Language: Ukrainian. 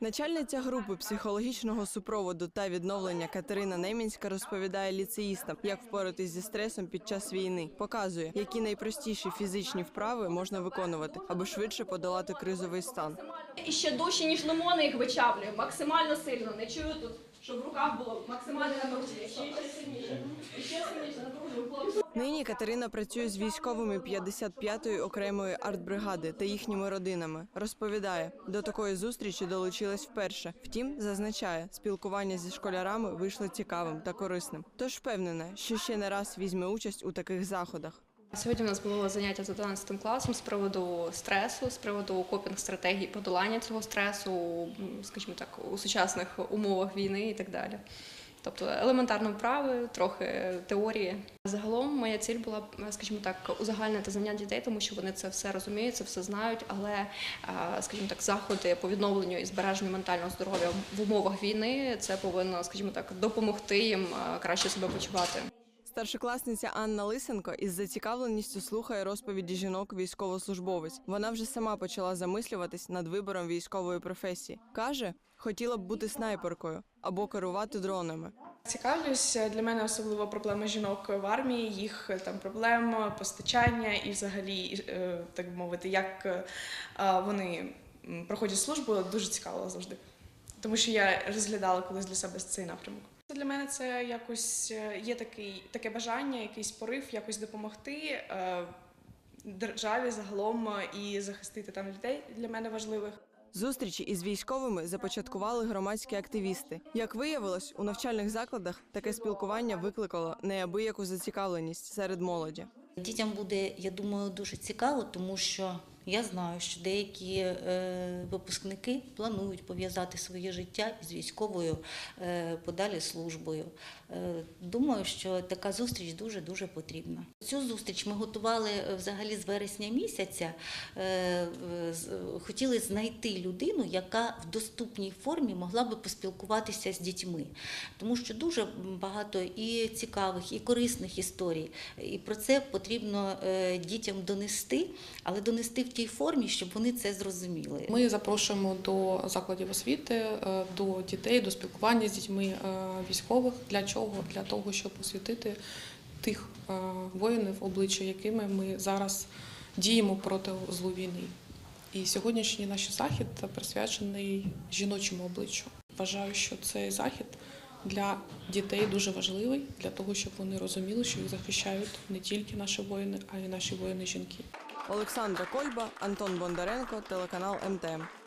Начальниця групи психологічного супроводу та відновлення Катерина Немінська розповідає ліцеїстам, як впоратись зі стресом під час війни. Показує, які найпростіші фізичні вправи можна виконувати, аби швидше подолати кризовий стан. І ще дужче, ніж лимони їх вичавлюю, максимально сильно. Не чую тут, щоб в руках було максимально напруження. Ще, сильніше. Ще сильніше напружую хлопці. Нині Катерина працює з військовими 55-ї окремої артбригади та їхніми родинами. Розповідає, до такої зустрічі долучилась вперше. Втім, зазначає, спілкування зі школярами вийшло цікавим та корисним. Тож впевнена, що ще не раз візьме участь у таких заходах. Сьогодні у нас було заняття з 11 класом з приводу стресу, з приводу копінг стратегій подолання цього стресу, скажімо так, у сучасних умовах війни і так далі. Тобто елементарно вправи, трохи теорії. Загалом моя ціль була, скажімо так, узагальнити знання дітей, тому що вони це все розуміють, це все знають. Але, скажімо так, заходи по відновленню і збереженню ментального здоров'я в умовах війни це повинно, скажімо так, допомогти їм краще себе почувати. Старшокласниця Анна Лисенко із зацікавленістю слухає розповіді жінок військовослужбовець. Вона вже сама почала замислюватись над вибором військової професії. каже, хотіла б бути снайперкою або керувати дронами. Цікавлюсь для мене особливо проблеми жінок в армії, їх е, там проблем, постачання і взагалі, е, так би мовити, як е, вони проходять службу, дуже цікаво завжди. Тому що я розглядала колись для себе цей напрямок. Для мене це якось е, є такий, таке бажання, якийсь порив, якось допомогти е, державі загалом е, і захистити там людей для мене важливих. Зустрічі із військовими започаткували громадські активісти. Як виявилось, у навчальних закладах таке спілкування викликало неабияку зацікавленість серед молоді. Дітям буде, я думаю, дуже цікаво, тому що я знаю, що деякі е, випускники планують пов'язати своє життя з військовою е, подалі службою. Е, думаю, що така зустріч дуже дуже потрібна. Цю зустріч ми готували взагалі з вересня місяця. Хотіли знайти людину, яка в доступній формі могла би поспілкуватися з дітьми, тому що дуже багато і цікавих, і корисних історій. І про це потрібно дітям донести, але донести в тій формі, щоб вони це зрозуміли. Ми запрошуємо до закладів освіти, е, до дітей, до спілкування з дітьми е, військових. Для чого? Для того, щоб освітити тих е, воїнів, обличчя якими ми зараз діємо проти злу війни. І сьогоднішній наш захід присвячений жіночому обличчю. Вважаю, що цей захід для дітей дуже важливий, для того, щоб вони розуміли, що їх захищають не тільки наші воїни, а й наші воїни-жінки. Олександра Кольба, Антон Бондаренко, телеканал МТМ.